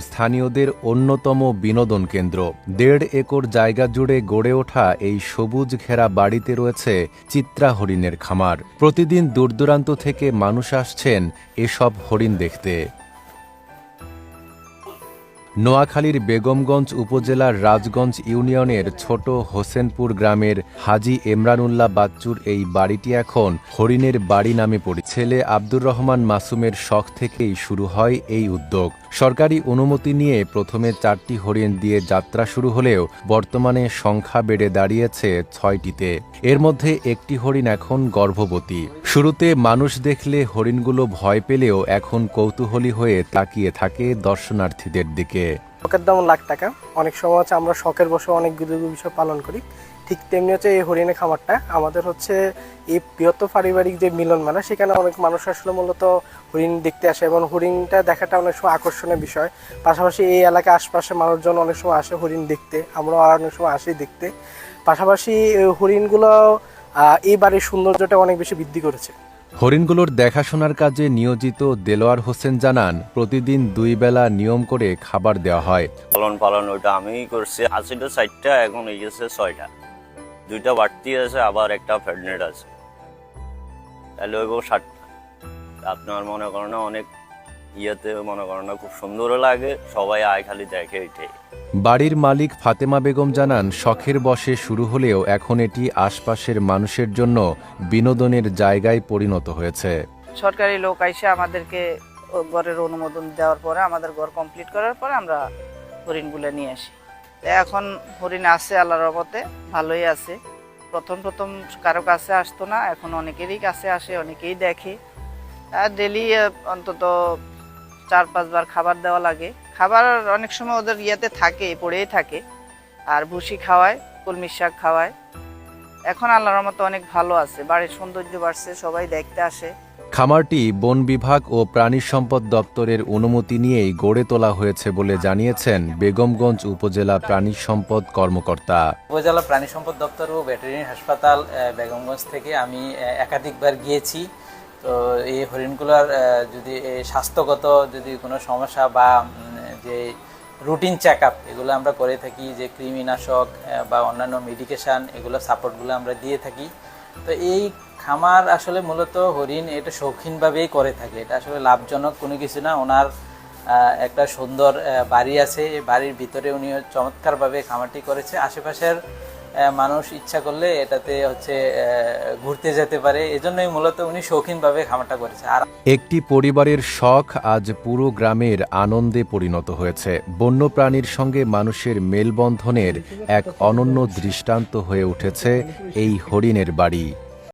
স্থানীয়দের অন্যতম বিনোদন কেন্দ্র। দেড় একর জায়গা জুড়ে গড়ে ওঠা এই সবুজ ঘেরা বাড়িতে রয়েছে চিত্রা হরিণের খামার। প্রতিদিন দূরদূরান্ত থেকে মানুষ আসছেন এসব হরিণ দেখতে। নোয়াখালীর বেগমগঞ্জ উপজেলার রাজগঞ্জ ইউনিয়নের ছোট হোসেনপুর গ্রামের হাজি এমরানুল্লাহ বাচ্চুর এই বাড়িটি এখন হরিণের বাড়ি নামে পড়ি ছেলে আব্দুর রহমান মাসুমের শখ থেকেই শুরু হয় এই উদ্যোগ। সরকারি অনুমতি নিয়ে প্রথমে চারটি হরিণ দিয়ে যাত্রা শুরু হলেও বর্তমানে সংখ্যা বেড়ে দাঁড়িয়েছে ছয়টিতে। এর মধ্যে একটি হরিণ এখন গর্ভবতী। শুরুতে মানুষ দেখলে হরিণগুলো ভয় পেলেও এখন কৌতূহলী হয়ে তাকিয়ে থাকে দর্শনার্থীদের দিকে। শখের দাম লাখ টাকা। অনেক সময় হচ্ছে আমরা শখের বসে অনেক বিষয় পালন করি। ঠিক তেমনি হচ্ছে এই হরিণের খামারটা। আমাদের হচ্ছে এই বৃহত্তর পারিবারিক যে মিলন মেলা সেখানে অনেক মানুষ আসলে মূলত হরিণ দেখতে আসে এবং হরিণটা দেখাটা অনেক সময় আকর্ষণীয় বিষয়। পাশাপাশি এই এলাকার আশপাশে মানুষজন অনেক সময় আসে হরিণ দেখতে আমরাও আর অনেক সময় আসি দেখতে। পাশাপাশি হরিণগুলো এই বাড়ির সৌন্দর্যটা অনেক বেশি বৃদ্ধি করেছে। হরিণগুলোর দেখাশোনার কাজে নিয়োজিত দেলোয়ার হোসেন জানান প্রতিদিন দুই বেলা নিয়ম করে খাবার দেওয়া হয়। পালন পালন ওইটা আমিই করছি। আশিটা ষাটটা এখন হয়ে গেছে ছয়টা। দুইটা বাড়তি আছে আবার একটা প্রেগনেন্ট আছে। তাহলে ওইগো ষাটটা আপনার মনে করেন না অনেক ইয়েতে মনে করেন না খুব সুন্দরও লাগে সবাই আয় খালি দেখে এটাই। বাড়ির মালিক ফাতেমা বেগম জানান শখের বসে শুরু হলেও এখন এটি আশপাশের মানুষের জন্য বিনোদনের জায়গায় পরিণত হয়েছে। সরকারি লোক আইসে আমাদেরকে ঘরের অনুমোদন দেওয়ার পরে আমাদের ঘর কমপ্লিট করার পরে আমরা হরিণগুলো নিয়ে আসি। এখন হরিণ আছে আল্লাহর রহমতে, ভালোই আছে। প্রথম প্রথম কারও কাছে আসতো না, এখন অনেকেরই কাছে আসে, অনেকেই দেখে। আর ডেলি অন্তত চার পাঁচবার খাবার দেওয়া লাগে। খাবার অনেক সময় ওদের ইয়েতে থাকে, পড়েই থাকে। আর ভুসি খাওয়ায় কলমির শাক খাওয়ায়। এখন আল্লাহর রহমতে অনেক ভালো আছে, বাড়ির সৌন্দর্য বাড়ছে, সবাই দেখতে আসে। খামারটি বন বিভাগ ও প্রাণী সম্পদ দপ্তরের অনুমতি নিয়েই গড়ে তোলা হয়েছে বলে জানিয়েছেন বেগমগঞ্জ উপজেলা প্রাণী সম্পদ কর্মকর্তা। উপজেলা প্রাণী সম্পদ দপ্তর ও ভেটেরিনারি হাসপাতাল বেগমগঞ্জ থেকে আমি একাধিকবার গিয়েছি। তো এই হরিণগুলোর যদি স্বাস্থ্যগত যদি কোনো সমস্যা বা যে রুটিন চেক আপ এগুলো আমরা করে থাকি, যে কৃমিনাশক বা অন্যান্য মেডিকেশান এগুলো সাপোর্টগুলো আমরা দিয়ে থাকি। তো এই খামার আসলে মূলত হরিণ এটা শৌখিনভাবেই করে থাকে। এটা আসলে লাভজনক কোনো কিছু না। ওনার একটা সুন্দর বাড়ি আছে। এই বাড়ির ভিতরে উনি চমৎকারভাবে খামারটি করেছে। আশেপাশের মানুষ ইচ্ছা করলে এটাতে হচ্ছে ঘুরতে যেতে পারে। এজন্যই মূলত উনি শৌখিনভাবে খামারটা করেছে। আর একটি পরিবারের শখ আজ পুরো গ্রামের আনন্দে পরিণত হয়েছে। বন্যপ্রাণীর সঙ্গে মানুষের মেলবন্ধনের এক অনন্য দৃষ্টান্ত হয়ে উঠেছে এই হরিণের বাড়ি।